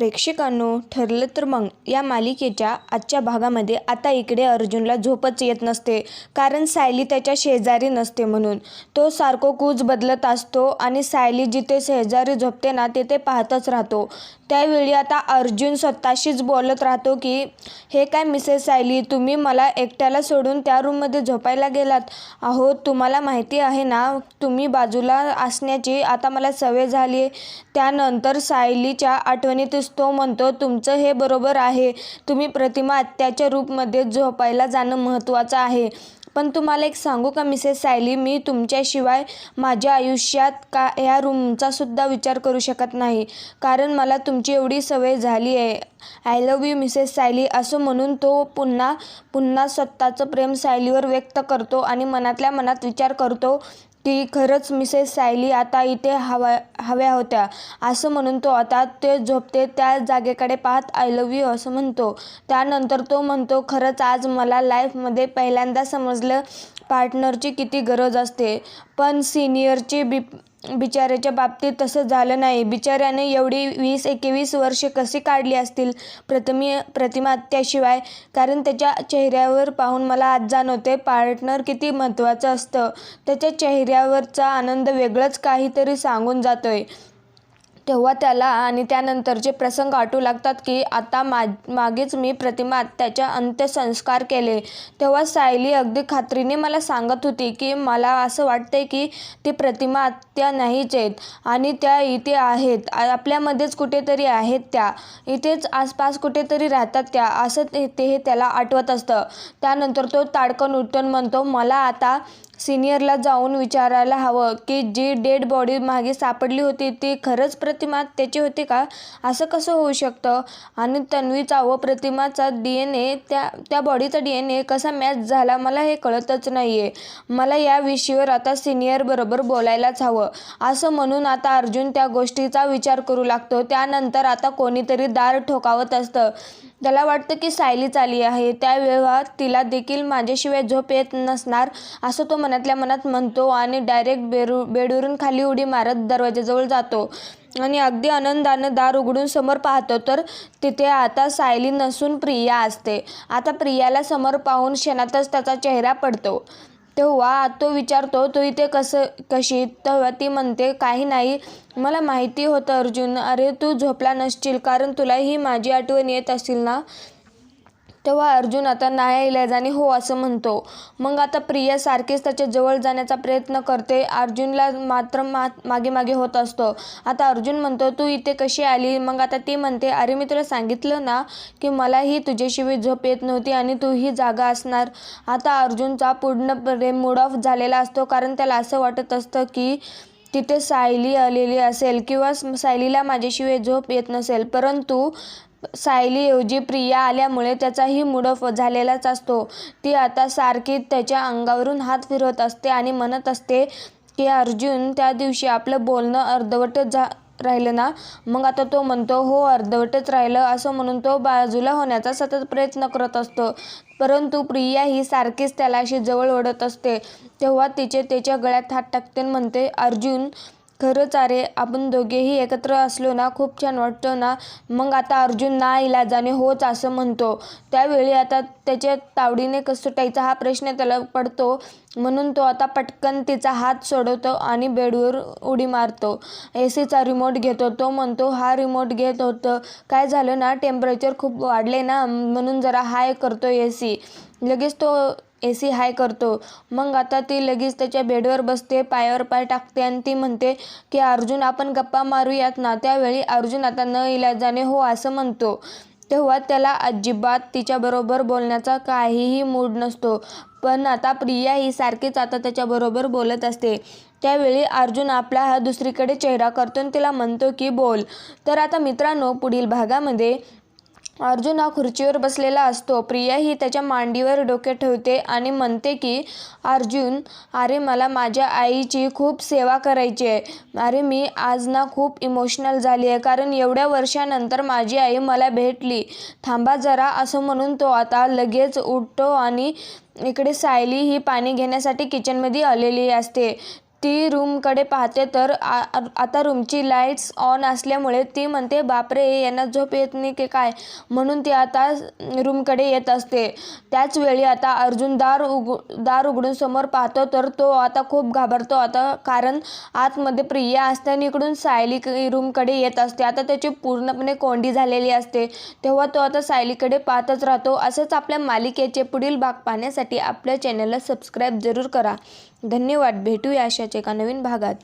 प्रेक्षकांनो ठरलं तर मग. या मालिकेच्या आजच्या भागामध्ये आता इकडे अर्जुनला झोपच येत नसते. कारण सायली त्याच्या शेजारी नसते म्हणून. तो सारखो कूज बदलत असतो आणि सायली जिथे शेजारी झोपते ना तिथे पाहतच राहतो. त्यावेळी आता अर्जुन स्वतःशीच बोलत राहतो की हे काय मिसेस सायली तुम्ही मला एकट्याला सोडून त्या रूममध्ये झोपायला गेलात? अहो तुम्हाला माहिती आहे ना तुम्ही बाजूला असण्याची आता मला सवय झाली आहे त्यानंतर सायलीच्या आठवणीतच तो म्हणतो तुमचं हे बरोबर आहे. तुम्ही प्रतिमा आत्याच्या रूपमध्ये झोपायला जाणं महत्त्वाचं आहे. पण तुम्हाला एक सांगू का मिसेस सायली? मी तुमच्याशिवाय माझ्या आयुष्यात का ह्या रूमचासुद्धा विचार करू शकत नाही. कारण मला तुमची एवढी सवय झाली आहे. I love you Mrs Sayali. असं म्हणून तो पुन्हा पुन्हा स्वतःचं प्रेम सायलीवर व्यक्त करतो आणि मनातल्या मनात विचार करतो. की खरंच मिसेस सायली आता इथे हवा हव्या होत्या. असं म्हणून तो आता ते झोपते त्या जागेकडे पाहत आय लव्ह यू असं म्हणतो. त्यानंतर तो म्हणतो खरंच आज मला लाईफमध्ये पहिल्यांदा समजलं पार्टनरची किती गरज असते. पण सिनियरची बी बिचाऱ्याच्या बाबतीत तसं झालं नाही. बिचाऱ्याने एवढी वीस एकवीस वर्षे कशी काढली असतील? प्रथमी प्रतिमा त्याशिवाय कारण त्याच्या चेहऱ्यावर पाहून मला आज जाणवते पार्टनर किती महत्त्वाचं असतं. त्याच्या चेहऱ्यावरचा आनंद वेगळंच काहीतरी सांगून जातोय. तेव्हा त्याला आणि त्यानंतरचे प्रसंग आटू लागतात की आता मा मागेच मी प्रतिमा त्याच्या अंत्यसंस्कार केले. तेव्हा सायली अगदी खात्रीने मला सांगत होती की मला असं वाटते की ती प्रतिमा त्या नाहीच आहेत आणि त्या इथे आहेत. आपल्यामध्येच कुठेतरी आहेत त्या. इथेच आसपास कुठेतरी राहतात त्या. असं ते हे त्याला आठवत असतं. त्यानंतर तो ताडकन उठून म्हणतो मला आता सिनियरला जाऊन विचारायला हवं की जी डेड बॉडी मागे सापडली होती ती खरंच प्रतिमा त्याची होती का? असं कसं होऊ शकतं? आणि तन्वीचा व प्रतिमाचा डी एन ए त्या त्या बॉडीचा डी एन ए कसा मॅच झाला मला हे कळतच नाही आहे मला या विषयावर आता सिनियरबरोबर बोलायलाच हवं. असं म्हणून आता अर्जुन त्या गोष्टीचा विचार करू लागतो. त्यानंतर आता कोणीतरी दार ठोकावत असतं. त्याला वाटतं की सायलीच आली आहे. त्या वेळात तिला देखील माझ्याशिवाय झोप येत नसणार असं तो मनातल्या मनात म्हणतो आणि डायरेक्ट बेरू बेडवरून खाली उडी मारत दरवाजाजवळ जातो. आणि अगदी आनंदानं दार उघडून समोर पाहतो तर तिथे आता सायली नसून प्रिया असते. आता प्रियाला समोर पाहून क्षणातच त्याचा चेहरा पडतो. तेव्हा तो विचारतो तू इथे कसं कशी? तेव्हा ती म्हणते काही नाही. मला माहिती होतं अर्जुन. अरे तू झोपला नसशील कारण तुला ही माझी आठवण येत असेल ना? तेव्हा अर्जुन आता नाही हो असं म्हणतो. मग आता प्रिया सारखीच त्याच्याजवळ जाण्याचा प्रयत्न करते. अर्जुनला मात्र मा मागे मागे होत असतो. आता अर्जुन म्हणतो तू इथे कशी आली? मग आता ती म्हणते अरे मी तुला सांगितलं ना की मलाही तुझ्याशिवाय झोप येत नव्हती आणि तू ही जागा असणार. आता अर्जुनचा पूर्णपणे मूड ऑफ झालेला असतो कारण त्याला असं वाटत असतं की तिथे सायली आलेली असेल किंवा सायलीला माझ्याशिवाय झोप येत नसेल. परंतु सायलीऐवजी प्रिया आल्यामुळे त्याचाही मूड ऑफ झालेलाच असतो. ती आता सारखी त्याच्या अंगावरून हात फिरवत असते आणि म्हणत असते की अर्जुन त्या दिवशी आपलं बोलणं अर्धवटच झा राहिलं ना? मग आता तो म्हणतो हो अर्धवटच राहिलं. असं म्हणून तो बाजूला होण्याचा सतत प्रयत्न करत असतो. परंतु प्रिया ही सारखीच त्याला अशी जवळ ओढत असते. तेव्हा तिचे त्याच्या गळ्यात हात टाकते म्हणते अर्जुन खरंच अरे आपण दोघेही एकत्र असलो ना खूप छान वाटतं ना. मग आता अर्जुन ना इलाजाने होच असं म्हणतो. त्यावेळी आता त्याच्या तावडीने कसं सुटायचा हा प्रश्न त्याला पडतो. म्हणून तो आता पटकन तिचा हात सोडवतो आणि बेडवर उडी मारतो. ए सीचा रिमोट घेतो. तो म्हणतो हा रिमोट घेत होतं. काय झालं ना टेम्परेचर खूप वाढले ना म्हणून जरा हाय करतो ए सी लगेच तो ए सी हाय करतो. मग आता ती लगेच त्याच्या बेडवर बसते पायावर पाय टाकते आणि ती म्हणते की अर्जुन आपण गप्पा मारूयात ना. त्यावेळी अर्जुन आता न इलाजाने हो असं म्हणतो. तेव्हा त्याला अजिबात तिच्याबरोबर बोलण्याचा काहीही मूड नसतो. पण आता प्रिया ही सारखीच आता त्याच्याबरोबर बोलत असते. त्यावेळी अर्जुन आपला हा दुसरीकडे चेहरा करतो आणि तिला म्हणतो की बोल. तर आता मित्रांनो पुढील भागामध्ये अर्जुन हा खुर्चीवर बसलेला असतो. प्रिया ही त्याच्या मांडीवर डोके ठेवते आणि म्हणते की अर्जुन अरे मला माझ्या आईची खूप सेवा करायची आहे. अरे मी आज ना खूप इमोशनल झाली आहे कारण एवढ्या वर्षानंतर माझी आई मला भेटली. थांबा जरा असं म्हणून तो आता लगेच उठतो आणि इकडे सायली ही पाणी घेण्यासाठी किचनमध्ये आलेली असते. ती रूमकडे पाहते तर आ आता रूमची लाईट्स ऑन असल्यामुळे ती म्हणते बापरे यांना झोप येत नाही की काय? म्हणून ती आता रूमकडे येत असते. त्याच वेळी आता अर्जुन दार उघ दार उघडून समोर पाहतो तर तो आता खूप घाबरतो. आता कारण आतमध्ये प्रिया असते आणि इकडून सायली रूमकडे येत असते. आता त्याची पूर्णपणे कोंडी झालेली असते. तेव्हा तो आता सायलीकडे पाहतच राहतो. असंच आपल्या मालिकेचे पुढील भाग पाहण्यासाठी आपल्या चॅनलला सबस्क्राईब जरूर करा. धन्यवाद. भेटूया अशाच एका नवीन भागात.